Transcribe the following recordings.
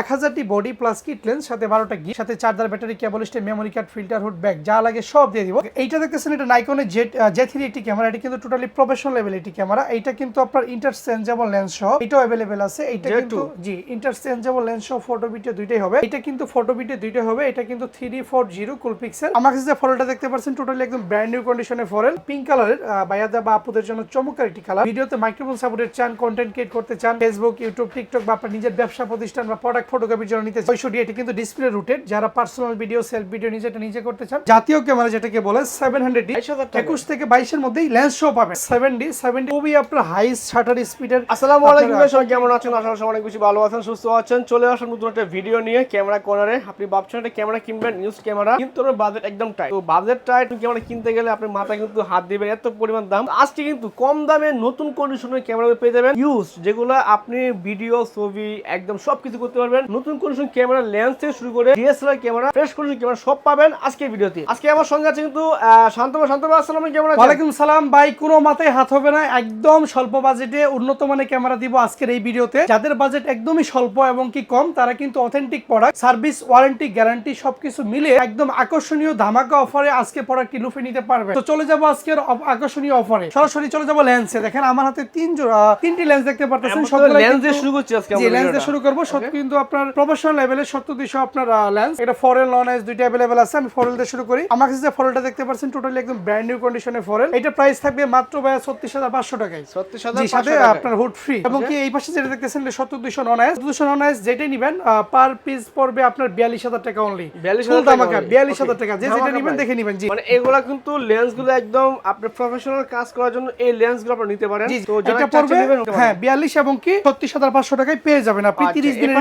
এক হাজারটি body plus kit lens সাথে বারোটা গি সাথে charger battery cable stay memory card filter hood bag যা লাগে সব দিয়ে দিব। এইটা দেখতেছেন এটা নাইকনের জেট জে থ্রি একটি ক্যামেরা এটা কিন্তু টোটালি প্রফেশনাল লেভেল একটি ক্যামেরা এইটা কিন্তু আপনার ইন্টারচেঞ্জেবল লেন্স সহ এটাও অ্যাভেলেবেল আছে। এইটা J2 কিন্তু জি ইন্টারচেঞ্জেবল লেন্স সহ ফটো ভিডিও দুইটাই হবে। এটা কিন্তু ফটো ভিডিও দুইটাই হবে। এটা কিন্তু থ্রি ফোর জিরো কুল পিক্সেল আমার কাছে যে ফরেলটা দেখতে পাচ্ছেন টোটালি একদম ব্র্যান্ড নিউ কন্ডিশনের ফরেল পিঙ্ক কালারের বাইয়াদা বা আপুদের জন্য চমৎকার একটি কালার ভিডিওতে মাইক্রোফোন সাপোর্টের চান কন্টেন্ট ক্রিয়েট করতে চান ফেসবুক ইউটিউব টিকটক বা আপনার নিজের ব্যবসা প্রতিষ্ঠান বা প্রোডাক্ট ফটোগ্রাফির জন্য নিতে ওইশোটি এটি কিন্তু ডিসপ্লে রুটেড যারা পার্সোনাল ভিডিও সেলফ ভিডিও নিজেটা নিজে করতে চান জাতীয় ক্যামেরা যেটাকে বলে সেভেন হান্ড্রেড ডি 22,000 টাকা। একুশ থেকে বাইশের মধ্যেই লেন্স শো পাবেন। সেভেন ডি সেভেন ডি খুবই আপনার হাই শাটার স্পিডের আসসালামু আলাইকুম সবাই কেমন আছেন? আশা করি অনেক বেশি ভালো আছেন সুস্থ আছেন। চলে আসুন নতুন একটা ভিডিও নিয়ে ক্যামেরা কর্নারে আপনি ভাবছেন একটা ক্যামেরা কিনবেন? নিউজ ক্যামেরা কিন্তু ওর বাজেট একদম টাইট তো বাজেট টাইট ক্যামেরা কিনতে গেলে আপনি মাথায় কিন্তু হাত দিবেন এত পরিমাণ দাম। আজকে কিন্তু কম দামে নতুন কন্ডিশনের ক্যামেরা পেয়ে যাবেন। ইউজ যেগুলো আপনি ভিডিও ছবি একদম সবকিছু করতে পারবেন। নতুন কন্ডিশন ক্যামেরা লেন্স থেকে শুরু করে DSLR camera fresh condition camera সব পাবেন আজকের ভিডিওতে। আজকে আমার সঙ্গে আছে কিন্তু আহ, শান্তবা শান্তবা আসসালাম আছেন? ওয়ালাইকুম সালাম। ভাই কোনো মাথায় হাত হবে না। একদম স্বল্প বাজেটে উন্নত মানের ক্যামেরা দিব আজকের এই ভিডিওতে। যাদের বাজেট একদমই স্বল্প এবং কি কম তারা কিন্তু authentic product service warranty guarantee সবকিছু মিলে একদম আকর্ষণীয় ধামাকা অফারে আজকে প্রোডাক্টটি লুফে নিতে পারবে তো চলে যাব আজকের আকর্ষণীয় অফারে সরাসরি চলে যাব লেন্সে দেখেন আমার হাতে তিন জোড়া তিনটি লেন্স দেখতে পারতেছেন। সবগুলো লেন্স দিয়ে শুরু করছি আজকে লেন্স দিয়ে শুরু করব। সব কিন্তু আপনার প্রফেশনাল লেভেলের সত্তর দুইশো আপনার লেন্স এটা ফরেল নন এস দুইটা অ্যাভেলেবেল আছে আমি ফরেল দিয়ে শুরু করি। আমার কাছে যে ফরেলটা দেখতে পাচ্ছেন টোটালি একদম ব্র্যান্ড নিউ কন্ডিশনের ফরেল এটা প্রাইস থাকবে মাত্র ভাই ছত্রিশ হাজার পাঁচশো টাকায়। ছত্রিশ হাজার সাথে আপনার হুড ফ্রি এবং কি এই পাশে যেটা দেখতেছেন এটা সত্তর দুইশো নন এস দুশো নন এস যেটাই নিবেন পার পিস পড়বে আপনার বিয়াল্লিশ হাজার টাকা অনলি 42,000 টাকা বিয়াল্লিশ হাজার টাকা। যে যেটা নিবেন দেখে নিবেন জি। মানে এগুলা কিন্তু লেন্সগুলো একদম আপনার প্রফেশনাল কাজ করার জন্য এই লেন্সগুলো আপনি নিতে পারেন। তো চাচ্ছেন পড়বে। হ্যাঁ বিয়াল্লিশ এবং কি ছত্রিশ হাজার পাঁচশো টাকায় পেয়ে যাবেন। আপনি আচ্ছা, তিরিশ দিনের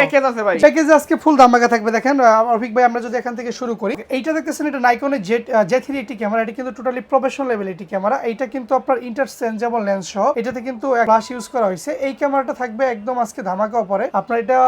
প্যাকেজ আছে ভাই। প্যাকেজে আজকে ফুল ধামাকা থাকবে দেখেন রফিক ভাই আমরা যদি এখান থেকে শুরু করি এইটা দেখতেছেন এটা নাইকনের জে থ্রি একটি ক্যামেরা এটা কিন্তু টোটালি প্রফেশনাল লেভেল একটি ক্যামেরা এইটা কিন্তু আপনার ইন্টারচেঞ্জেবল লেন্স সহ এটাতে কিন্তু ফ্লাশ ইউজ করা হয়েছে। এই ক্যামেরাটা থাকবে একদম আজকে ধামাকা অফারে আপনার এটা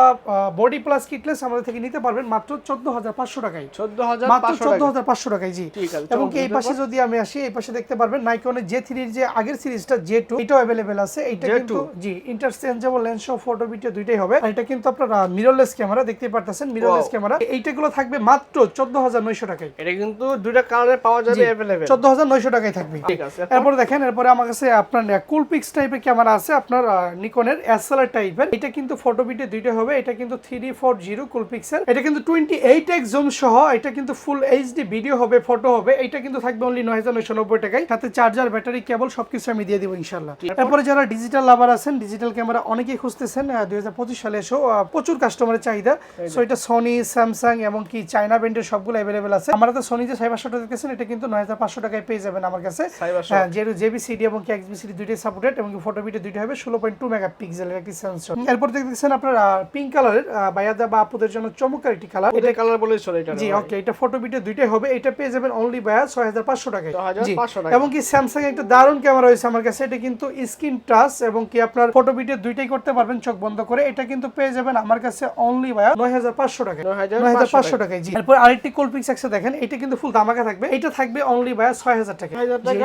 বডি প্লাস কিটলেস আমাদের থেকে নিতে পারবেন মাত্র চোদ্দ হাজার পাঁচশো টাকায়। চোদ্দ হাজার মাত্র চোদ্দ হাজার পাঁচশো টাকায় জি। এবং এই পাশে যদি আমি আসি এই পাশে দেখতে পারবেন নাইকনের জে থ্রির যে আগের সিরিজটা জে টু এটাও অ্যাভেলেবেল আছে। এটা J2 কিন্তু জি ইন্টারচেঞ্জেবল লেন্স সহ ফটো ভিডিও দুইটাই হবে। এটা কিন্তু আপনার মিররলেস ক্যামেরা দেখতেই পারতেছেন মিররলেস. ক্যামেরা এইটাগুলো থাকবে মাত্র চোদ্দ হাজার নয়শো টাকায়। এটা কিন্তু দুইটা কালারে পাওয়া যাবে অ্যাভেলেবেল চোদ্দ হাজার নয়শো টাকায় থাকবে। ঠিক আছে এরপরে দেখেন এরপরে আমার কাছে আপনার কুল পিক্স টাইপের ক্যামেরা আছে আপনার নিকনের এসএলআর টাইপের এটা কিন্তু ফটো ভিডিও দুইটা হবে এটা কিন্তু three four zero cool pixel এটা কিন্তু টোয়েন্টি এইট এক্স জুম সহ এটা কিন্তু ফুল এইচডি ভিডিও হবে ফটো হবে। এটা কিন্তু থাকবে অনলি নয় হাজার নয়শো নব্বই টাকায়। সাথে চার্জার ব্যাটারি কেবল সবকিছু আমি দিয়ে দিব ইনশাল্লাহ। এরপরে যারা ডিজিটাল লাভার আছেন ডিজিটাল ক্যামেরা অনেকেই খুঁজতেছেন দুই হাজার পঁচিশ সালে আহ, প্রচুর কাস্টমারের চাহিদা। সো এটা সনি স্যামসাং এবং কি চাইনা ব্র্যান্ডের সবগুলো অ্যাভেলেবেল আছে। আমরা তো সনি যে সাইবার শটটা দেখতেছেন এটা কিন্তু নয় হাজার পাঁচশো টাকায় পেয়ে যাবেন আমার কাছে। হ্যাঁ যেহেতু এবং কি এক্সবিসিডি দুইটাই সাপোর্টেড এবং ফটো ভিডিও দুইটা হবে ষোলো পয়েন্ট টু মেগা পিক্সেলের একটি সেন্সর এরপর দেখতেছেন আপনার পিঙ্ক কালারের বাইয়াদা বা আপুদের জন্য চমৎকার একটি কালার এটা কালার বলে চলে এটা। জি ওকে এটা ফটো ভিডিও দুইটাই হবে এটা পেয়ে যাবেন অনলি বায়া ছয় হাজার পাঁচশো টাকায়। 6,500 টাকা। এবং কি স্যামসাং একটা দারুণ ক্যামেরা হয়েছে আমার কাছে এটা কিন্তু স্ক্রিন টাচ এবং কি আপনার ফটো ভিডিও দুইটাই করতে পারবেন চোখ বন্ধ করে এটা কিন্তু পেয়ে যাবেন আমার কাছে অনলি বায়া নয় হাজার পাঁচশো 9,500 নয় হাজার পাঁচশো টাকায়। জি। এরপর আরেকটি কোলপিক্স আছে দেখেন এটা কিন্তু ফুল দামাকা থাকবে। এটা থাকবে অনলি বায়া ছয় হাজার টাকা 6,000 টাকা,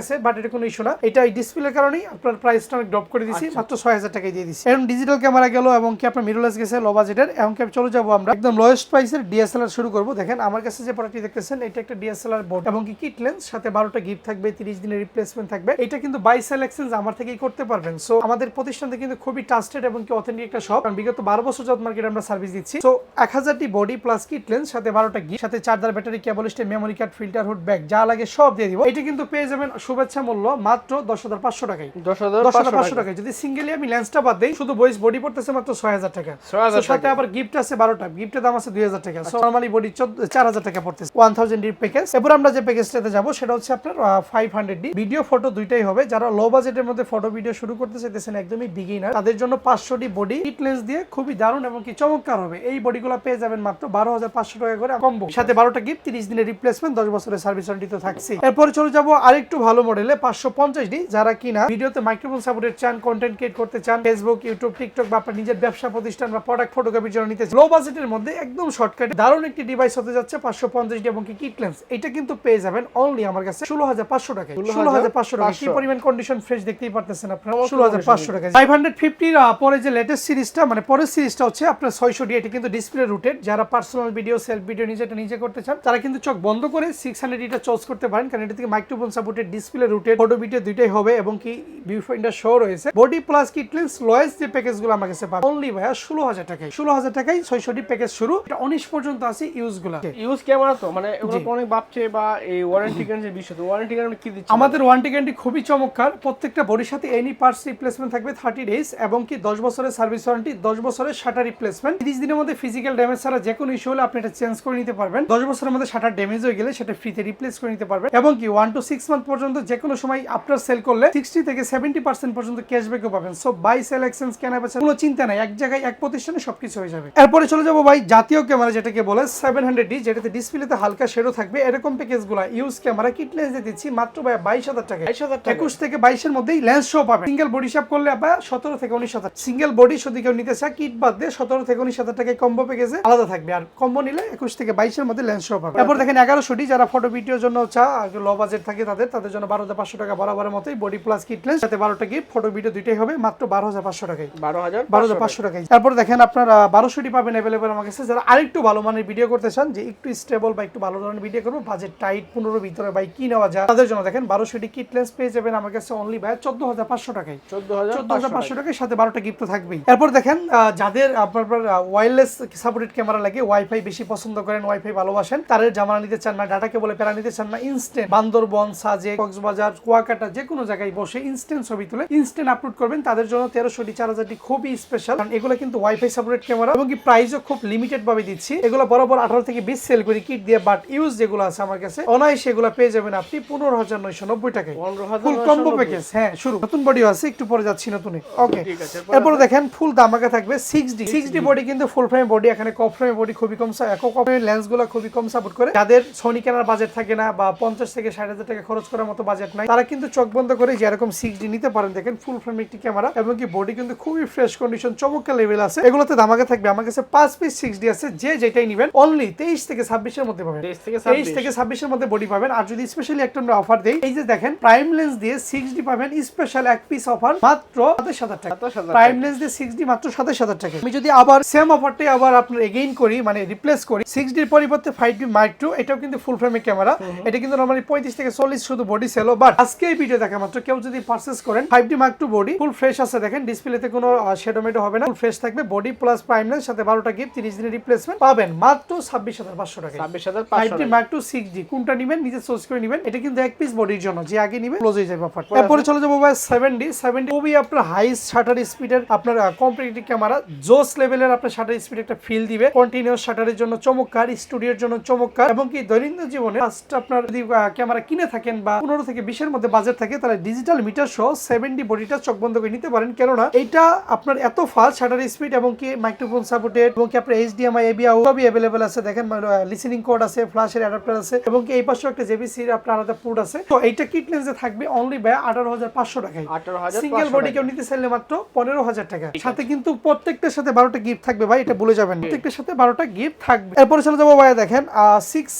আছে বাট এটা কোনো ইস্যু না। এটা এই ডিসপ্লের কারণেই আপনার প্রাইসটা অনেক ড্রপ করে দিছি আচ্ছা। মাত্র ছয় হাজার টাকায় দিয়ে দিছি এখন ডিজিটাল ক্যামেরা গেল এবং কি আপনার মিররলেস গেছে লো বাজেটের এবং কি চলে যাব আমরা একদম লোয়েস্ট প্রাইসের ডিএসএলআর শুরু করব। দেখেন আমার কাছে যে প্রোডাক্টটি দেখতেছেন এটা একটা ডিএসএলআর বোর্ড এবং কি কিট লেন্স সাথে বারোটা গিফট থাকবে তিরিশ দিনের রিপ্লেসমেন্ট থাকবে। এটা কিন্তু বাই সেল এক্সচেঞ্জ আমার থেকেই করতে পারবেন। সো আমাদের প্রতিষ্ঠানটা কিন্তু খুবই ট্রাস্টেড এবং কি অথেন্টিক একটা শপ কারণ বিগত বারো বছর যাত মার্কেট আমরা সার্ভিস দিচ্ছি। তো এক হাজারটি বডি প্লাস কিট লেন্স সাথে বারোটা গিফট সাথে charger battery cable stay memory card filter hood bag যা লাগে সব দিয়ে দিব। এটা কিন্তু পেয়ে যাবেন শুভেচ্ছা মূল্য মাত্র দশ হাজার পাঁচশো টাকায়। দশ হাজার পাঁচশো পাঁচশো টাকা। যদি সিঙ্গেলি আমি লেন্সটা বাদ দিই শুধু বয়স বডি পড়তেছে মাত্র ছয় হাজার টাকা। 6,000 সাথে আবার গিফট আছে বারোটা। গিফটের দাম আছে দুই হাজার টাকা। নর্মালি বডি চার হাজার টাকা পড়তেছে। ওয়ান থাউজেন্ড ডি প্যাকেজ এরপর আমরা যে প্যাকেজটাতে যাব সেটা হচ্ছে আপনার five hundred D video photo দুইটাই হবে। যারা লো বাজেটের মধ্যে ফটো ভিডিও শুরু করতে চাইতেছেন একদমই বিগিনার তাদের জন্য পাঁচশো ডি বডি কিট লেন্স দিয়ে খুবই দারুণ এবং কি চমৎকার হবে। এই বডিগুলো পেয়ে যাবেন মাত্র বারো হাজার পাঁচশো টাকা করে কম্বো সাথে বারোটা গিফট তিরিশ দিনের রিপ্লেসমেন্ট দশ বছরের সার্ভিস ওয়ারেন্টি তো থাকছে এরপরে চলে যাব আরেকটু ভালো মডেলে পাঁচশো পঞ্চাশ ডি যারা কিনা ভিডিওতে মাইক্রোফোন সাপোর্টের চান কন্টেন্ট ক্রিয়েট করতে চান ফেসবুক ইউটিউব টিকটক বা আপনার নিজের ব্যবসা প্রতিষ্ঠান বা প্রোডাক্ট ফটোগ্রাফির জন্য নিতে লো বাজেটের মধ্যে একদম শর্টকাট দারুণ একটি ডিভাইস হতে যাচ্ছে পাঁচশো পঞ্চাশ ডি এবং কি কিট লেন্স এটা কিন্তু পেয়ে যাবেন অনলি আমার কাছে ষোলো হাজার পাঁচশো টাকা ষোলো হাজার পাঁচশো টাকা কি পরিমাণ কন্ডিশন ফ্রেশ দেখতেই পারতেছেন আপনারা? ষোলো হাজার পাঁচশো টাকা ফাইভ হান্ড্রেড ফিফটির পরে যে লেটেস্ট সিরিজটা মানে পরের সিরিজটা হচ্ছে আপনার ছয়শো ডি এটা কিন্তু ডিসপ্লে রুটেড যারা পার্সোনাল ভিডিও সেলফ ভিডিও নিজেটা নিজে করতে চান তারা কিন্তু চোখ বন্ধ করে সিক্স হান্ড্রেড এটা চয়েস করতে পারেন কারণ এটা থেকে microphone supported display rotated photo video দুইটাই হবে এবং কি ভিউ শো রয়েছে। Body plus kit lens lowest যে প্যাকেজগুলো আমার কাছে পাবে অনলি ভাইয়া ষোলো হাজার টাকায়। ষোলো হাজার টাকায় ছয়শো ডি প্যাকেজ শুরু। এটা উনিশ পর্যন্ত আছে ইউজগুলো ইউজ ক্যামেরা তো মানে এগুলো অনেক ভাবছে বা এই ওয়ারেন্টি গ্যারান্টির বিষয় ওয়ারেন্টি গ্যারান্টি কি দিচ্ছে? আমাদের ওয়ারেন্টি গ্যারান্টি খুবই চমৎকার। প্রত্যেকটা বডির সাথে এনি পার্টস রিপ্লেসমেন্ট থাকবে থার্টি ডেজ এবং কি দশ বছরের সার্ভিস ওয়ারেন্টি দশ বছরের শাটার রিপ্লেসমেন্ট তিরিশ দিনের মধ্যে ফিজিক্যাল ড্যামেজ ছাড়া যে কোনো ইস্যু হলে আপনি এটা চেঞ্জ করে নিতে পারবেন। দশ বছরের মধ্যে শাটার ড্যামেজ হয়ে গেলে সেটা ফ্রিতে রিপ্লেস করে নিতে পারবেন। এবং কি ওয়ান টু সিক্স মান্থ পর্যন্ত যে কোনো সময় আপনার সেল করলে সিক্সটি থেকে সেভেন্টি পার্সেন্ট পর্যন্ত ক্যাশব্যাকও পাবেন। সো বাই সেল এক্সচেঞ্জ কেনা বেচা কোনো চিন্তা নাই। এক জায়গায় এক প্রতিষ্ঠানে সবকিছু হয়ে যাবে। এরপরে চলে যাব ভাই জাতীয় ক্যামেরা যেটাকে বলে সেভেন হান্ড্রেড ডি যেটাতে ডিসপ্লেতে হালকা শেডও থাকবে। এরকম প্যাকেজগুলো ইউজ ক্যামেরা কিট লেন্সে দিচ্ছি মাত্র ভাই বাইশ হাজার টাকা বাইশ হাজার একুশ থেকে বাইশের মধ্যেই লেন্স শো পাবেন। সিঙ্গেল বডি শেপ করলে আপনার সতেরো থেকে উনিশ হাজার সিঙ্গেল বডি যদি কেউ নিতে চায় কিট বাদ দিয়ে সতেরো থেকে উনিশ হাজার টাকায় কম্বো প্যাকেজে আলাদা থাকবে। আর কম্বো নিলে একুশ থেকে বাইশের মধ্যে লেন্স শো পাবে। তারপর দেখেন এগারোশো ডি যারা ফটো ভিডিওর জন্য চা লো বাজেট থাকে তাদের তাদের জন্য বারো হাজার পাঁচশো টাকা বরাবরের মতোই বডি প্লাস কিট লেন্স সাথে বারোটা গিফট ফটো ভিডিও দুইটাই হবে মাত্র বারো হাজার পাঁচশো টাকায়। বারো হাজার বারো হাজার পাঁচশো টাকায়। তারপর দেখেন আপনার বারোশোটি পাবেন অ্যাভেলেবেল আমার কাছে। যারা আরেকটু ভালো মানের ভিডিও করতে চান যে একটু স্টেবল বা একটু ভালো ধরনের ভিডিও করব বাজেট টাইট পনেরো ভিতরে বাই কি নেওয়া যায় তাদের জন্য দেখেন বারোশোটি কিট লেন্স পেয়ে যাবেন আমার কাছে অনলি ভাই চোদ্দ হাজার পাঁচশো টাকায়। চোদ্দ হাজার চোদ্দ হাজার পাঁচশো টাকায়। সাথে বারোটা গিফট থাকবেই। এরপর দেখেন যাদের আপনার ওয়্যারলেস সাপোর্টেড ক্যামেরা লাগে ওয়াইফাই বেশি পছন্দ করেন ওয়াইফাই ভালোবাসেন তাদের জামানা নিতে চান না ডাটাকে বলে প্যারা নিতে চান না ইনস্ট্যান্ট বান্দরবন সাজে কক্সবাজার কুয়াকাটা যে কোনো জায়গায় বসে ইনস্ট্যান্ট ছবি তুলে ইনস্ট্যান্ট আপলোড করবেন তাদের জন্য তেরোশোটি চার হাজারটি খুবই স্পেশাল কারণ এগুলো কিন্তু ওয়াইফাই সাপোর্টেড ক্যামেরা এবং কি প্রাইসও খুব লিমিটেড ভাবে দিচ্ছি। এগুলো বরাবর আঠারো থেকে বিশ সেল করি কিট দিয়ে বাট ইউজ যেগুলো আছে আমার কাছে অনায়াসে এগুলো পেয়ে যাবেন আপনি পনেরো হাজার নয়শো নব্বই টাকায়। ফুল কম্বো প্যাকেজ হ্যাঁ শুরু। নতুন বডিও আছে একটু পরে যাচ্ছি নতুনে ওকে ঠিক আছে এরপরে দেখেন ফুল দামাকা থাকবে six D six D body কিন্তু ফুল ফ্রেম বডি এখানে কপ ফ্রেম বডি খুবই কম কপ ফ্রেম লেন্সগুলো খুবই কম সাপোর্ট করে। যাদের সনি কেনার বাজেট থাকে না বা পঞ্চাশ থেকে ষাট হাজার টাকা খরচ করার মতো বাজেট নাই তারা কিন্তু চোখ বন্ধ করে যেরকম সিক্স ডি নিতে পারেন দেখেন ফুল ফ্রেম একটি ক্যামেরা এবং কি বডি কিন্তু খুবই ফ্রেশ কন্ডিশন চমৎকার লেভেল আছে। এগুলোতে দামাকা থাকবে আমার কাছে পাঁচ পিস সিক্স ডি আছে যে যেটাই নিবেন অনলি তেইশ থেকে ছাব্বিশের মধ্যে পাবেন। তেইশ থেকে ছাব্বিশের মধ্যে বডি পাবেন আর যদি স্পেশালি একটা আমরা অফার দেই এই যে দেখেন প্রাইম লেন্স দিয়ে সিক্স ডি পাবেন স্পেশাল এক পিস অফার মাত্র সাতাশ হাজার টাকা। প্রাইম লেন্স দিয়ে সিক্স ডি মাত্র সাতাশ হাজার টাকা। আমি যদি আবার সেম অফারটাই আবার আপনার এগেইন করি মানে রিপ্লেস করি সিক্স ডির পরিবর্তে ফাইভ ডি মাইক টু এটাও কিন্তু ফুল ফ্রেমের ক্যামেরা এটা কিন্তু নর্মালি পঁয়ত্রিশ থেকে চল্লিশ শুধু বডি সেলো বাট আজকে এই ভিডিও দেখা মাত্র কেউ যদি পারচেস করেন five D mark two body full fresh আছে দেখেন ডিসপ্লেতে কোনো শেডো মেডো হবে না ফুল ফ্রেশ থাকবে বডি প্লাস প্রাইম লেন্স সাথে বারোটা গিফট তিরিশ দিনের রিপ্লেসমেন্ট পাবেন মাত্র ছাব্বিশ হাজার পাঁচশো টাকা ছাব্বিশ হাজার five D mark two six D কোনটা নিবেন নিজে সোর্স করে নিবেন এটা কিন্তু এক পিস বডির জন্য যে আগে নিবে ক্লোজ হয়ে যাবে অফার এরপরে চলে যাব ভাই সেভেন ডি সেভেন ডি খুবই আপনার হাই শাটার স্পিডের আপনার কম্পিটিটিভ ক্যামেরা জোস লেভেলের আপনার শাটার স্পিড একটা ফিল দিবে। কন্টিনিউস শাটারের জন্য চমৎকার স্টুডিওর জন্য চমৎকার এবং কি দৈনন্দিন জীবনে ফার্স্ট আপনার যদি ক্যামেরা কিনে থাকেন বা পনেরো থেকে বিশের মধ্যে বাজেট থাকে তাহলে ডিজিটাল মিটার সহ সেভেন ডি বডিটা চোখ বন্ধ করে নিতে পারেন। কেননা এটা আপনার এত ফাস্ট শাটার স্পিড এবং কি মাইক্রোফোন সাপোর্টেড এবং কি আপনার এইচডিএমআই এবিআই সবই অ্যাভেলেবল আছে। দেখেন লিসেনিং কোড আছে ফ্ল্যাশের অ্যাডাপ্টার আছে এবং কি এই পাশেও একটা জেবিসি আপনার আলাদা পোর্ট আছে। তো এইটা কিট লেন্সে থাকবে অনলি বাই আঠারো হাজার পাঁচশো টাকায়। আঠারো হাজার সিঙ্গেল বডি কেউ নিতে চাইলে মাত্র পনেরো হাজার টাকা। সাথে কিন্তু প্রত্যেকটার সাথে বারোটা গিফট থাকবে ভাই এটা বলে যাবেন। প্রত্যেকটার সাথে বারোটা গিফট থাকবে। এরপরে চলে যাব ভাই দেখেন সিক্স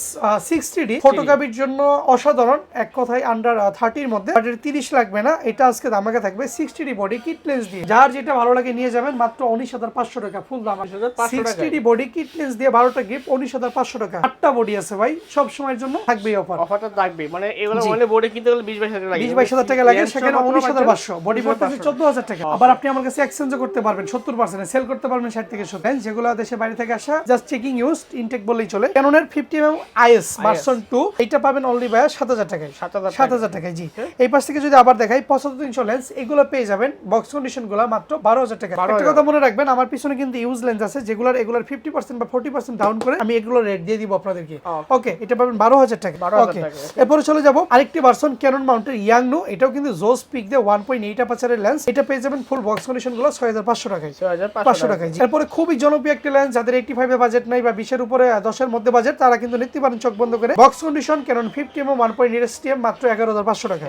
সিক্সটি ডি ফটোগ্রাফির জন্য অসাধারণ। এক কথায় আন্ডার থার্টির মধ্যে। বাট তিরিশ লাগবে না এটা আজকে দামাকে থাকবে সিক্সটি ডি বডি কিট দিয়ে। যার যেটা ভালো লাগে নিয়ে যাবেন মাত্র উনিশ হাজার পাঁচশো টাকা ফুল দাম। সিক্সটি ডি বডি কিট দিয়ে বারোটা গিফট উনিশ হাজার পাঁচশো টাকা। আটটা বডি আছে ভাই সব সময়ের জন্য থাকবে অফার অফারটা থাকবে। মানে এগুলো। মানে বোর্ডে কিনতে গেলে বিশ বাইশ হাজার লাগে। বিশ বাইশ হাজার টাকা লাগে সেখানে উনিশ হাজার পাঁচশো। বডি পড়তেছে চোদ্দ হাজার টাকা। আবার আপনি আমার কাছে এক্সচেঞ্জও করতে পারবেন সত্তর পার্সেন্ট সেল করতে পারবেন ষাট থেকে সত্তর। যেগুলো দেশে বাইরে থেকে আসা জাস্ট চেকিং ইউজ ইনটেক বললেই চলে। ক্যাননের fifty M IS version two এটা পাবেন অনলি ভাইয়া সাত হাজার টাকায়। সাত হাজার টাকায়। জি। এই পাশ থেকে যদি আবার দেখাই পঁচাত্তর তিনশো লেন্স এগুলো পেয়ে যাবেন বক্স কন্ডিশনগুলো মাত্র বারো হাজার টাকা একটা কথা মনে রাখবেন আমার পিছনে কিন্তু ইউজ লেন্স আছে যেগুলোর এগুলোর ফিফটি পার্সেন্ট বা ফোর্টি পার্সেন্ট ডাউন করে আমি এগুলো রেট দিয়ে দিব আপনাদেরকে। ওকে এটা পাবেন বারো হাজার টাকা ওকে এরপরে চলে যাব আরেকটি ভার্সন ক্যানন মাউন্টের ইয়াং নো এটাও কিন্তু জোস পিক দিয়ে ওয়ান পয়েন্ট এইট আপাচারের লেন্স এটা পেয়ে যাবেন ফুল বক্স কন্ডিশনগুলো ছয় হাজার পাঁচশো টাকায়। পাঁচশো টাকায়। এরপরে খুবই জনপ্রিয় একটি লেন্স যাদের এইটি ফাইভে বাজেট নাই বা বিশের উপরে দশের মধ্যে বাজেট তারা কিন্তু নিতে পারেন চোখ বন্ধ করে box condition Canon fifty M one point eight M মাত্র এগারো হাজার পাঁচশো টাকা।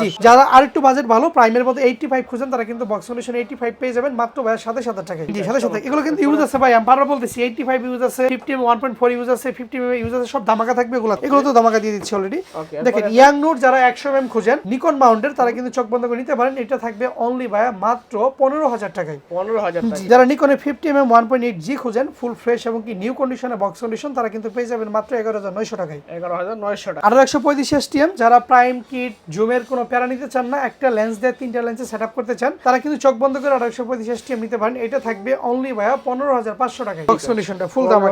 জি যারা আরেকটু বাজেট ভালো প্রাইমের মধ্যে এইটি ফাইভ খুঁজেন তারা কিন্তু বক্স কন্ডিশন এইটি ফাইভ পেয়ে যাবেন মাত্র ভাই সাথে সাথে টাকায়। জি সাথে সাথে এগুলো কিন্তু ইউজ আছে ভাই আমি বারবার বলতেছি এইটি ফাইভ ইউজ আছে fifty M one point four use আছে ফিফটি এম ইউজ আছে সব ধামাকা থাকবে এগুলো। এগুলো তো ধামাকা দিয়ে দিচ্ছি অলরেডি দেখেন ইয়াং নোট যারা একশো এম খুঁজেন নিকন মাউন্টের তারা কিন্তু চোখ বন্ধ করে নিতে পারেন। এটা থাকবে অনলি ভাইয়া মাত্র পনেরো হাজার টাকায়। পনেরো হাজার যারা নিকনে fifty M M one point eight G খুঁজেন ফুল ফ্রেশ এবং কি নিউ কন্ডিশনে বক্স কন্ডিশন তারা কিন্তু পেয়ে যাবেন মাত্র এগারো হাজার নয়শো টাকায়। এগারো হাজার নয়শো টাকা। আরও একশো পঁয়ত্রিশ এসটিএম যারা প্রাইম কিট জুমের কোনো প্যারা নিতে চান না একটা লেন্স দিয়ে তিনটা লেন্সে সেট আপ করতে চান তারা কিন্তু চোখ বন্ধ করে আরও একশো পঁয়ত্রিশ এসটিএম নিতে পারেন। এটা থাকবে অনলি ভাইয়া পনেরো হাজার পাঁচশো টাকায়। বক্স কন্ডিশনটা ফুল দাম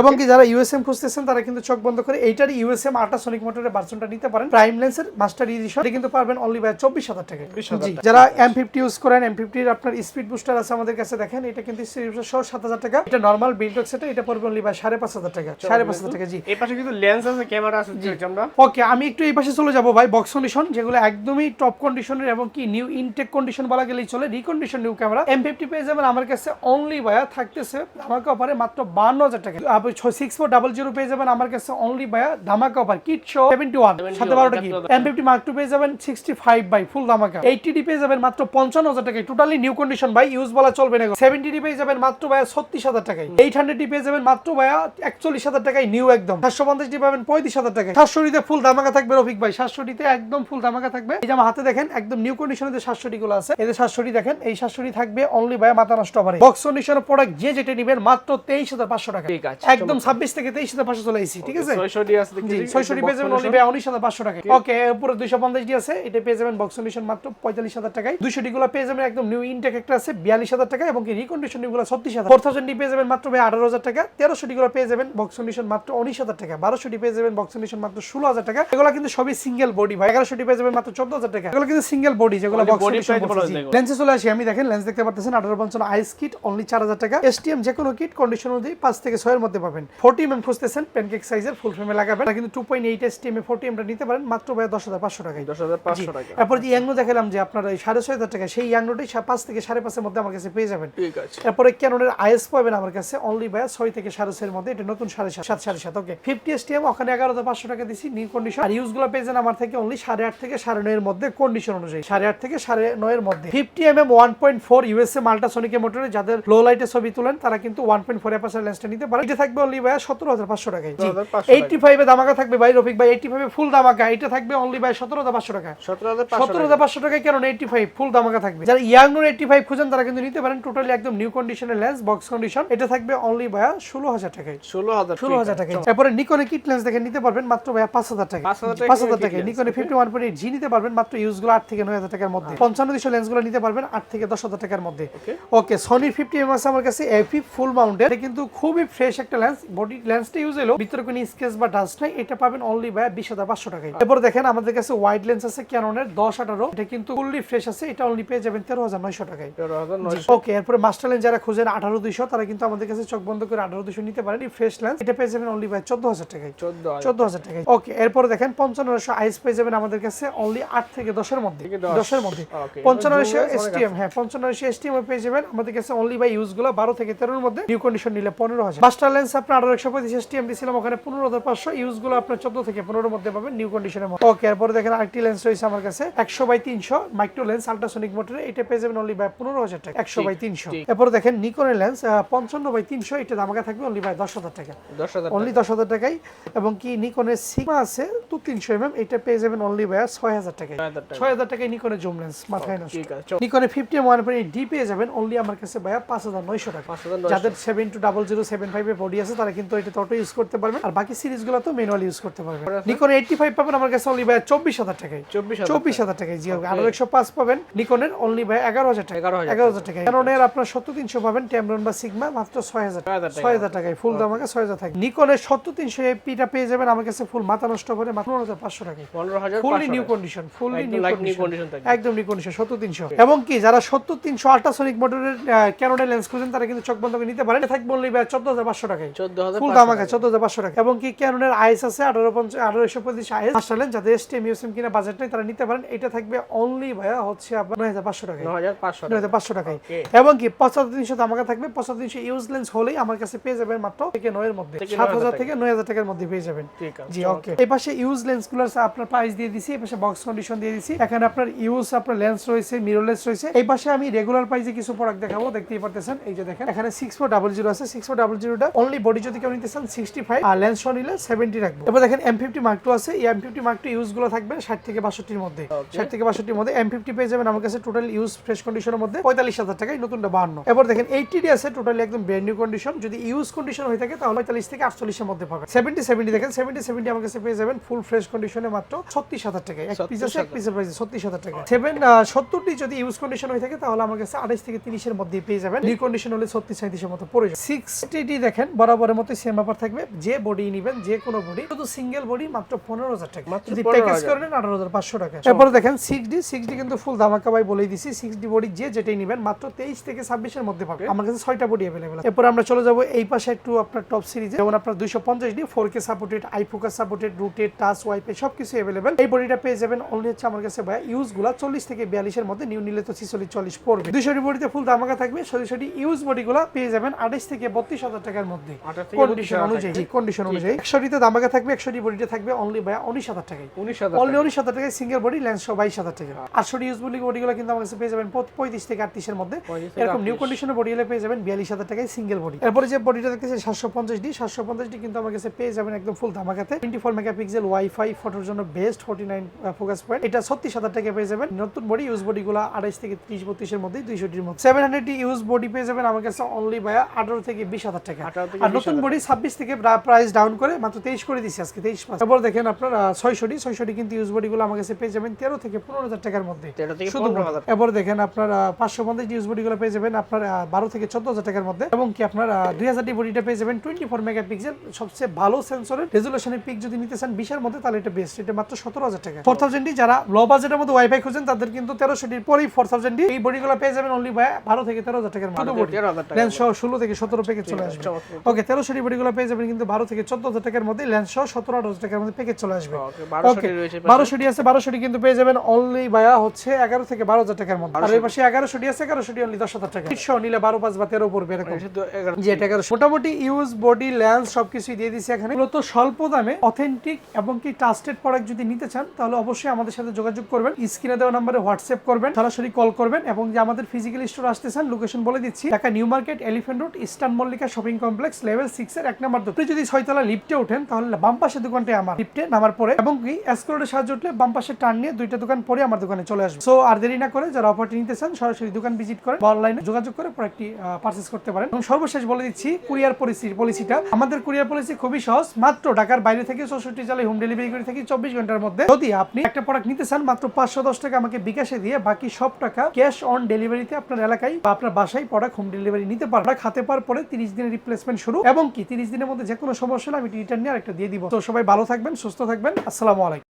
এবং কি যারা ইউএসএম খুঁজতেছেন তারা কিন্তু চোখ বন্ধ করে এইটার ইউএসএম আল্ট্রাসনিক মোটরের ভার্সনটা নিতে পারেন। প্রাইম লেন্সের মাস্টার এডিশন এটা কিন্তু পারবেন অনলি ভাইয়া চব্বিশ হাজার 24,000 যারা এম ফিফটি ইউজ করেন এম ফিফটির আপনার স্পিড বুস্টার আছে আমাদের কাছে দেখেন। এটা কিন্তু সহ সাত হাজার টাকা। এটা নর্মাল সেটা এটা পড়বে অনলি ভাই সাড়ে পাঁচ হাজার টাকা। সাড়ে পাঁচ হাজার টাকা জি। এই পাশে কিন্তু লেন্স আছে ক্যামেরা আছে আমরা। ওকে আমি একটু এই পাশে চলে যাব ভাই বক্স কন্ডিশন যেগুলো একদমই টপ কন্ডিশনের এবং কি নিউ ইনটেক কন্ডিশন বলা গেলেই চলে recondition new camera M fifty পেয়ে যাবেন আমার কাছে অনলি ভাইয়া থাকতেছে ধামাকা অফারে মাত্র বান্ন হাজার টাকা। আপনি সিক্স ফোর ডাবল জিরো পেয়ে যাবেন আমার কাছে অনলি ভাইয়া ধামাকা অফার কিট শো সেভেন্টি ওয়ান সাথে বারোটা কি এম ফিফটি মার্ক টু পেয়ে যাবেন সিক্সটি ফাইভ বাই ফুল ধামাকা। এইটি ডি পেয়ে যাবেন মাত্র পঞ্চান্ন হাজার টাকায় টোটালি নিউ কন্ডিশন ভাই ইউজ বলা চলবে না। সেভেন্টি ডি পেয়ে যাবেন মাত্র ভাইয়া ছত্রিশ হাজার টাকায়। এইট হান্ড্রেড ডি পেয়ে যাবেন মাত্র ভাইয়া একচল্লিশ হাজার টাকায় নিউ একদম। সাতশো পঞ্চাশ ডি পাবেন পঁয়ত্রিশ হাজার টাকায়। সাতশোটিতে ফুল ধামাকা থাকবে রফিক ভাই। সাতশোটিতে একদম ফুল ধামাকা থাকবে। এই যে আমার হাতে দেখেন একদম নিউ কন্ডিশনে যে সাতশোটি গুলো আছে এদের সাতশোটি দেখেন এই সাতশোটি থাকবে অনলি ভাইয়া মাথা নষ্ট হবে বক্স কন্ডিশনের প্রোডাক্ট যে যেটা নিবেন মাত্র তেইশ হাজার পাঁচশো টাকা। ঠিক আছে, একদম ছাব্বিশ থেকে তেইশ হাজার পাঁচশো চলে এসেছি ঠিক আছে? ছয়শোটি পেয়ে যাবেন অনলি উনিশ হাজার পাঁচশো টাকা ওকে উপরে দুইশো পঞ্চাশ ডি আছে এটা পেয়ে যাবেন বক্স কন্ডিশন মাত্র পঁয়তাল্লিশ হাজার টাকায়। দুইশো ডি গুলো পেয়ে যাবেন একদম নিউ ইনটেক একটা আছে বিয়াল্লিশ হাজার টাকা এবং রিকন্ডিশনগুলো ছত্রিশ হাজার। ফোর থাউজেন্ড পেয়ে যাবেন মাত্র ভাই আঠারো হাজার টাকা তেরোশো ডি গুলো পেয়ে যাবেন বক্স কন্ডিশন মাত্র উনিশ হাজার টাকা বারোশো ডি পেয়ে যাবেন বক্স কন্ডিশন মাত্র ষোলো হাজার টাকা। এগুলো কিন্তু সবই সিঙ্গেল বডি ভাই এগারোশো ডি পেয়ে যাবেন মাত্র চোদ্দ হাজার টাকা। এগুলো কিন্তু সিঙ্গেল বডি যেগুলো। লেন্সে চলে আসি আমি দেখেন লেন্স দেখতে পাচ্ছেন আঠারো পঞ্চান্ন আইস কিট অনলি চার হাজার টাকা। এসটিএম যে কোনো কিট কন্ডিশন অনুযায়ী পাঁচ থেকে ছয়ের মধ্যে পাবেন। ফোর্টি এম খুঁজতেছেন প্যানকেক সাইজের ফুল ফ্রেমে লাগাবেন। কিন্তু টু পয়েন্ট এইট এসটিএম এ ফোর্টি এমটা নিতে পারেন মাত্র ভাই দশ হাজার পাঁচশো টাকায়। দশ হাজার পাঁচশো টাকা। এরপর যে ইয়াংনো দেখালাম যে আপনার সাড়ে ছয় হাজার টাকা সেই ইয়াংনোটি পাঁচ থেকে সাড়ে পাঁচের মধ্যে আমার কাছে পেয়ে যাবেন। ঠিক আছে। এরপরে ক্যাননের আইএস পাবেন আমার কাছে অনলি ভাই ছয় থেকে সাড়ে ছয়ের মধ্যে। এটা নতুন সাড়ে সাত সাড়ে সাত ওকে ফিফটি এসটিএম ওখানে এগারো হাজার পাঁচশো টাকা দিছি নিউ কন্ডিশন আর ইউজগুলো পেয়েছেন আমার থেকে অনলি সাড়ে আট থেকে সাড়ে নয়ের মধ্যে কন্ডিশন অনুযায়ী। সাড়ে আট থেকে সাড়ে নয়ের মধ্যে। Fifty M M one point four USA মাল্টাসনিকের মোটরে যাদের লো লাইটে ছবি তুলেন তারা কিন্তু ওয়ান পয়েন্ট ফোর এপাসের লেন্সটা নিতে পারে এটা থাকবে অনলি ভাই সতেরো হাজার পাঁচশো টাকায়। 17,500 এইটটি ফাইভে দামাকা থাকবে ভাই রফিক ভাই এইটটি ফাইভে ফুল দামাকা। এটা থাকবে অনলি ভাই সতেরো হাজার পাঁচশো টাকা সতেরো হাজার পাঁচশো টাকায়। কেন এইটটি ফাইভ ফুল দামাকা থাকবে। যারা ইয়াং নোর এইটটি ফাইভ খুঁজেন তারা কিন্তু নিতে পারেন টোটালি একদম নিউ কন্ডিশনের লেন্স বক্স কন্ডিশন এটা থাকবে অনলি ভাইয়া ষোলো হাজার টাকায়। ষোলো হাজার ষোলো হাজার টাকায়। তারপরে নিকনে কিট লেন্স দেখে নিতে পারবেন মাত্র ভাইয়া পাঁচ হাজার টাকা পাঁচ হাজার টাকায় নিকনে ফিফটি ওয়ান পয়েন্ট জি নিতে পারবেন মাত্র ইউজগুলো আট থেকে নয় হাজার টাকার মধ্যে। পঞ্চান্ন দুশো লেন্সগুলো নিতে পারবেন আট থেকে দশ হাজার টাকার মধ্যে। ওকে সনির ফিফটি এম আছে আমার কাছে এফি ফুল মাউন্টেড এটা কিন্তু খুবই ফ্রেশ একটা লেন্স বডি লেন্সটা ইউজ হলো ভিতরে কোনো স্কেচ বা ডাস্ট নাই। এটা পাবেন অনলি ভাই বিশ হাজার পাঁচশো টাকায়। এরপর দেখেন আমাদের কাছে ওয়াইড লেন্স আছে ক্যাননের দশ আঠারো। এটা কিন্তু ফুললি ফ্রেশ আছে। এটা অনলি পেয়ে যাবেন তেরো হাজার নয়শো টাকায়। ওকে এরপরে মাস্টার লেন্স যারা খুঁজেন আঠারো দুইশো তারা কিন্তু আমাদের কাছে চোখ বন্ধ করে আঠারো দুইশো নিতে পারেন। ফ্রেশ লেন্স এটা পেয়ে যাবেন অনলি ভাই চোদ্দ হাজার টাকায়। চোদ্দ হাজার টাকায়। ওকে এরপরে দেখেন পঞ্চান্নশো আইস পেয়ে যাবেন আমাদের কাছে অনলি আট থেকে দশের মধ্যে। দশের মধ্যে। পঞ্চান্নশো এসটিএম হ্যাঁ পঞ্চান্নশো এসটিএম পেয়ে যাবেন আমাদের কাছে অনলি বাই ইউজগুলো বারো থেকে তেরোর মধ্যে। নিউ কন্ডিশন নিলে পনেরো হাজার। মাস্টার লেন্স আপনার আঠারো একশো পঁচিশ এসটিএম দিয়েছিলাম ওখানে পনেরো হাজার পাঁচশো ইউজগুলো আপনার চোদ্দ থেকে পনেরোর মধ্যে পাবেন নিউ কন্ডিশনের মধ্যে। ওকে এরপরে দেখেন আরেকটি লেন্স রয়েছে আমার কাছে একশো বাই তিনশো মাইক্রো লেন্স আল্ট্রাসনিক মোটরে এটা পেয়ে যাবেন অনলি বাই পনেরো হাজার টাকা একশো বাই তিনশো। এরপরে দেখেন নিকনের লেন্স পঞ্চান্ন বাই তিনশো এটা দামাকা থাকবে অনলি বাই দশ হাজার টাকা। অনলি দশ হাজার এবং কি নিকনের সিগমা আছে টু তিনশো এম এটা পেয়ে যাবেন অনলি ভাইয়া ছয় হাজার টাকায়। ছয় হাজার টাকায় নিকনের জুম লেন্স মাথায় নষ্ট। নিকনে ফিফটি ওয়ান ডি পেয়ে যাবেন অনলি আমার কাছে ভাইয়া পাঁচ হাজার নয়শো টাকা। যাদের seven two double zero seven five এর বডি আছে তারা কিন্তু এটা অটো ইউজ করতে পারবেন। আর বাকি সিরিজগুলো তো ম্যানুয়াল ইউজ করতে পারবেন। নিকন এইটটি ফাইভ পাবেন আমার কাছে অনলি ভাইয়া চব্বিশ হাজার টাকায়। চব্বিশ হাজার টাকায় জি আরও একশো পাঁচ পাবেন নিকনের অনলি ভাই ভাই এগারো তারা কিন্তু চক বন্ধ করে নিতে পারেন। থাকবে অনলি চোদ্দ হাজার পাঁচশো টাকায়। ফুল দাম আমাকে চোদ্দ হাজার পাঁচশো টাকা এবং কি ক্যানোনের আইস আছে আঠারো পঞ্চাশ আঠারোশো পঁচিশ আইস। আসলেন যাদের কিনা বাজেট নেই তারা নিতে পারেন। এটা থাকবে অনলি ভাইয়া হচ্ছে আপনার পাঁচশো টাকা 9500 টাকায়। এবং কি 7500 আমার কাছে থাকবে। 7500 হলেই আমার কাছে পেয়ে যাবেন মাত্র থেকে থেকে 9000 টাকার মধ্যে পেয়ে যাবেন। জি ওকে এই পাশে ইউজ লেন্সগুলো আপনার প্রাইস দিয়ে দিছি এই পাশে বক্স কন্ডিশন দিয়ে দিছি। এখানে আপনার ইউজ আপনার লেন্স রয়েছে রয়েছে। এই পাশে আমি রেগুলার প্রাইসে কিছু প্রোডাক্ট দেখাবো দেখতেই পারতেছেন। এই যে দেখেন এখানে 6400 আছে। অনলি বডি যদি কেউ নিতে চান 65 আর লেন্স নিলে 70 রাখব। এবার দেখেন ফিফটি মার্ক টু আছে। এই M50 Mark ইউজগুলো থাকবে 60 থেকে বাষট্টির মধ্যে। 60 থেকে 62 মধ্যে এম ফিফটি পেয়ে যাবেন। আমার কাছে টোটাল ইউজ ফ্রেশ কন্ডিশনের মধ্যে পঁয়তাল্লিশ হাজার টাকায় নতুনটা বাহান্ন। এবার দেখেন এইটি ডি আছে টোটালি একদম ব্র্যান্ড নিউ কন্ডিশন যদি ইউজ কন্ডিশন হয়ে থাকে তাহলে পঁয়তাল্লিশ থেকে আটচল্লিশের মধ্যে পাবেন। সেভেন্টি সেভেন্টি দেখেন সেভেন্টি সেভেন্টি আমার কাছে পেয়ে যাবেন ফুল ফ্রেশ কন্ডিশনে মাত্র ছত্রিশ হাজার টাকায় এক পিস আছে এক পিসের প্রাইস ছত্রিশ হাজার টাকা। সেভেন সত্তরটি যদি ইউজ কন্ডিশন হয়ে থাকে তাহলে আমার কাছে আঠাইশ থেকে তিরিশের মধ্যে পেয়ে যাবেন। নিউ কন্ডিশন হলে ছত্রিশ সাঁত্রিশের মতো পড়ে যাবে। সিক্সটি দেখেন বরাবরের মতো সেম ব্যাপার থাকবে। যে বডি নিবেন যে কোনো বডি শুধু সিঙ্গেল বডি মাত্র পনেরো হাজার টাকা। যদি 15,000 প্যাকেজ করেন আঠারো হাজার পাঁচশো টাকা। তারপরে দেখেন সিক্স ডি সিক্স ডি কিন্তু ফুল ধামাকা ভাই বলেই দিছি। সিক্স ডি বডি যে যেটাই নিবেন মাত্র তেইশ থেকে ছাব্বিশের মধ্যে পাবে আমার কাছে ছয়টা বডি অ্যাভেলেবেল এরপর আমরা চলে যাব এই পাশে একটু আপনার টপ সিরিজে যেমন আপনার দুইশো পঞ্চাশ D four K supported eye focus supported rooted touch ওয়াইপে সব কিছু অ্যাভেলেবেল এই বডিটা পেয়ে যাবেন অনলি হচ্ছে আমার কাছে ভাই ইউজগুলা চল্লিশ থেকে বিয়াল্লিশের মধ্যে নিউ নিলে তো ছিচল্লিশ চল্লিশ পড়বে। দুইশো বডিতে ফুল ধামাকা থাকবে। সরাসরি ইউজ বডি গুলা পেয়ে যাবেন আঠাইশ থেকে বত্রিশ হাজার টাকার মধ্যে। 28 থেকে কন্ডিশন 32,000 অনুযায়ী কন্ডিশন অনুযায়ী। একশোটিতে ধামাকা থাকবে একশোটি বডিতে থাকবে অনলি ভাই উনিশ হাজার টাকায়। উনিশ হাজার অনলি উনিশ হাজার টাকায় সিঙ্গেল বডি লেন্স সহ বাইশ হাজার টাকা আটশো ইউজ বডি বডিগুলো কিন্তু আমার কাছে পেয়ে যাবেন পঁয়ত্রিশ থেকে আটত্রিশের মধ্যে। এরকম নিউ কন্ডিশনের বডি হলে পেয়ে যাবেন বিয়াল্লিশ হাজার টাকায় সিঙ্গেল বডি এরপরে যে বডিটা দেখতেছেন সাতশো পঞ্চাশ ডি সাতশো পঞ্চাশ ডি কিন্তু আমার কাছে পেয়ে যাবেন একদম ফুল ধামাকাতে। টোয়েন্টি ফোর মেগাপিক্সেল ওয়াইফাই ফটোর জন্য best forty nine focus point এটা ছত্রিশ হাজার টাকা পেয়ে যাবেন। নতুন বডি ইউজ বডিগুলো আড়াইশ থেকে ত্রিশ বত্রিশের মধ্যে দুইশোটির মধ্যে। সেভেন হান্ড্রেড ইউজ বডি পেয়ে যাবেন আমার কাছে অনলি ভাইয়া আঠারো থেকে বিশ হাজার টাকা। আর নতুন বডি ছাব্বিশ থেকে প্রাইস ডাউন করে মাত্র তেইশ করে দিচ্ছি আজকে তেইশ পাঁচ। তারপর দেখেন আপনার ছয়শোটি ছয়শোটি কিন্তু ইউজ বডিগুলো আমার কাছে পেয়ে যাবেন তেরো থেকে পনেরো হাজার টাকার মধ্যে। শুধু এবার দেখেন আপনার পাঁচশো পঞ্চাশ ইউজ বডিগুলো পেয়ে যাবেন আপনার বারো থেকে চোদ্দ হাজার টাকার মধ্যে। এবং কি আপনার দুই হাজার বডিটা পেয়ে যাবেন টোয়েন্টি ফোর মেগাপিক্সেল সবচেয়ে ভালো সেন্সরের রেজুলেশনের পিক যদি নিতে চান বিশের মধ্যে তাহলে এটা বেস্ট এটা মাত্র সতেরো হাজার টাকা। ফোর থাউজেন্ডি যারা লো বাজেটের মধ্যে ওয়াইফাই খুঁজেন তাদের কিন্তু তেরোশোটির পরেই ফোর থাউজেন্ডি এই বডিগুলো পেয়ে যাবেন অনলি ভাই বারো থেকে তেরো হাজার টাকার মধ্যে। লেন্স সহ ষোলো থেকে সতেরো প্যাকেজ চলে আসবে। ওকে তেরোশোটি বডিগুলো পেয়ে যাবেন কিন্তু বারো থেকে চোদ্দ হাজার টাকার মধ্যে লেন্স সহ সতেরো আঠারো হাজার টাকার মধ্যে প্যাকেজ চলে আসবে। ওকে বারোশোটি আছে বারোশোটি কিন্তু পেয়ে যাবেন অনলি ভাইয়া হচ্ছে এগারো থেকে বারো হাজার টাকার মধ্যে। আর এই পাশে এগারোশোটি আছে এগারোশোটি অনলি দশ হাজার টাকা। তিনশো নিলে বারো পাঁচ বা তেরো পড়বে এরকম এটা এগারোশো। মোটামুটি ইউজ বডি লেন্স সবকিছুই দিয়ে দিচ্ছি এখানে। মূলত স্বল্প দামে অথেন্টিক এবং কি ট্রাস্টেড প্রোডাক্ট যদি নিতে চান তাহলে অবশ্যই আমাদের সাথে যোগাযোগ করবেন। স্ক্রিনে দেওয়া নাম্বারে হোয়াটসঅ্যাপ করবেন সরাসরি কল করবেন এবং যে আমাদের ফিজিক্যাল স্টোর আসতে চান লোকেশন বলে দিচ্ছি Dhaka New Market Elephant Road Eastern Mallika shopping complex level six এর এক নম্বর দোকান। যদি ছয়তলা লিফটে ওঠেন তাহলে বাম পাশে দোকানটাই আমার। লিফটে নামার পরে এবং কি এসকোরের সাহায্য উঠলে বাম পাশে টার্ন নিয়ে দুইটা দোকান পরে আমার দোকানে চলে আসবে। সো আর দেরি না করে যারা অফারটি নিতে চান, সরাসরি দোকান ভিজিট করে বা অনলাইনে যোগাযোগ করে প্রোডাক্টটি পারচেস করতে পারেন। এবং সর্বশেষ বলে দিচ্ছি কুরিয়ার পলিসি পলিসিটা আমাদের কুরিয়ার পলিসি খুবই সহজ, মাত্র ঢাকার বাইরে থেকে চৌষট্টি জেলায় হোম ডেলিভারি করে থাকি চব্বিশ ঘণ্টার মধ্যে। যদি আপনি একটা প্রোডাক্ট নিতে চান, মাত্র পাঁচশো দশ টাকা আমাকে বিকাশে দিয়ে বাকি সব টাকা ক্যাশ অন ডেলিভারিতে আপনার এলাকায় বা আপনার বাসায় প্রোডাক্ট হোম ডেলিভারি নিতে পারবেন প্রোডাক্ট হাতে পাওয়ার পরে তিরিশ দিনের রিপ্লেসমেন্ট শুরু, এবং কি তিরিশ দিনের মধ্যে যে কোনো সমস্যা হলে আমি রিটার্ন নিয়ে আরেকটা দিয়ে দিব। তো সবাই ভালো থাকবেন, সুস্থ থাকবেন। আসসালামু আলাইকুম।